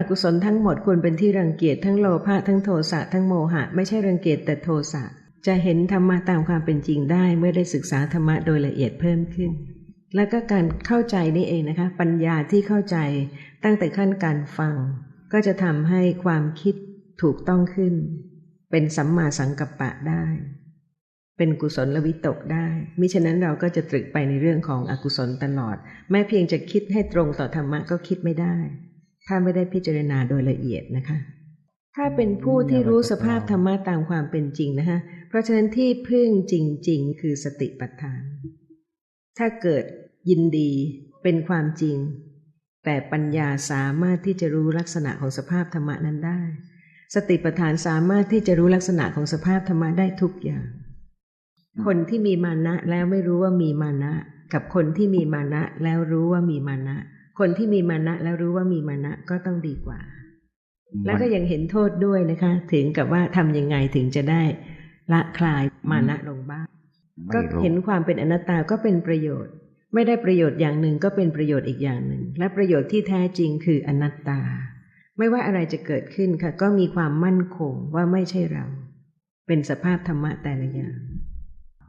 อกุศลทั้งหมดควรเป็นที่รังเกียจทั้งโลภะทั้งโทสะทั้งโมหะ ไม่ใช่รังเกียจแต่โทสะจะเห็นธรรมะตามความเป็นจริงได้เมื่อได้ศึกษาธรรมะโดยละเอียดเพิ่มขึ้น แล้วก็การเข้าใจนี่เองนะคะ ปัญญาที่เข้าใจตั้งแต่ขั้นการฟัง ก็จะทำให้ความคิดถูกต้องขึ้น เป็นสัมมาสังกัปปะได้ เป็นกุศลวิตกได้ มิฉะนั้นเราก็จะตรึกไปในเรื่องของอกุศลตลอด แม้เพียงจะคิดให้ตรงต่อธรรมะก็คิดไม่ได้ ถ้าไม่ได้พิจารณาโดยละเอียดนะคะ ถ้าเป็นผู้ที่รู้สภาพธรรมะตามความเป็นจริงนะคะเพราะฉะนั้นที่พึ่งจริง ๆ คือสติปัฏฐาน ถ้าเกิดยินดีเป็นความจริง แต่ปัญญาสามารถที่จะรู้ลักษณะของสภาพธรรมะนั้นได้ สติปัฏฐานสามารถที่จะรู้ลักษณะของสภาพธรรมะได้ทุกอย่าง คนที่มีมานะแล้วไม่รู้ว่ามีมานะ กับคนที่มีมานะแล้วรู้ว่ามีมานะ คนที่มีมานะแล้วรู้ว่ามีมานะก็ต้องดีกว่า แล้วก็ยังเห็นโทษด้วยนะคะ ถึงกับว่าทำยังไงถึงจะได้ละคลายมานะลงบ้าง ก็เห็นความเป็นอนัตตาก็เป็นประโยชน์ ไม่ได้ประโยชน์อย่างหนึ่งก็เป็นประโยชน์อีกอย่างหนึ่ง และประโยชน์ที่แท้จริงคืออนัตตา ไม่ว่าอะไรจะเกิดขึ้นค่ะ ก็มีความมั่นคงว่าไม่ใช่เรา เป็นสภาพธรรมะแต่ละอย่าง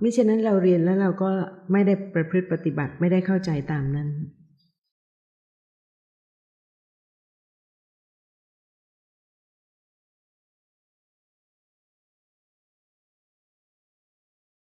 มิฉะนั้นเราเรียนแล้วเราก็ไม่ได้ประพฤติปฏิบัติไม่ได้เข้าใจตามนั้น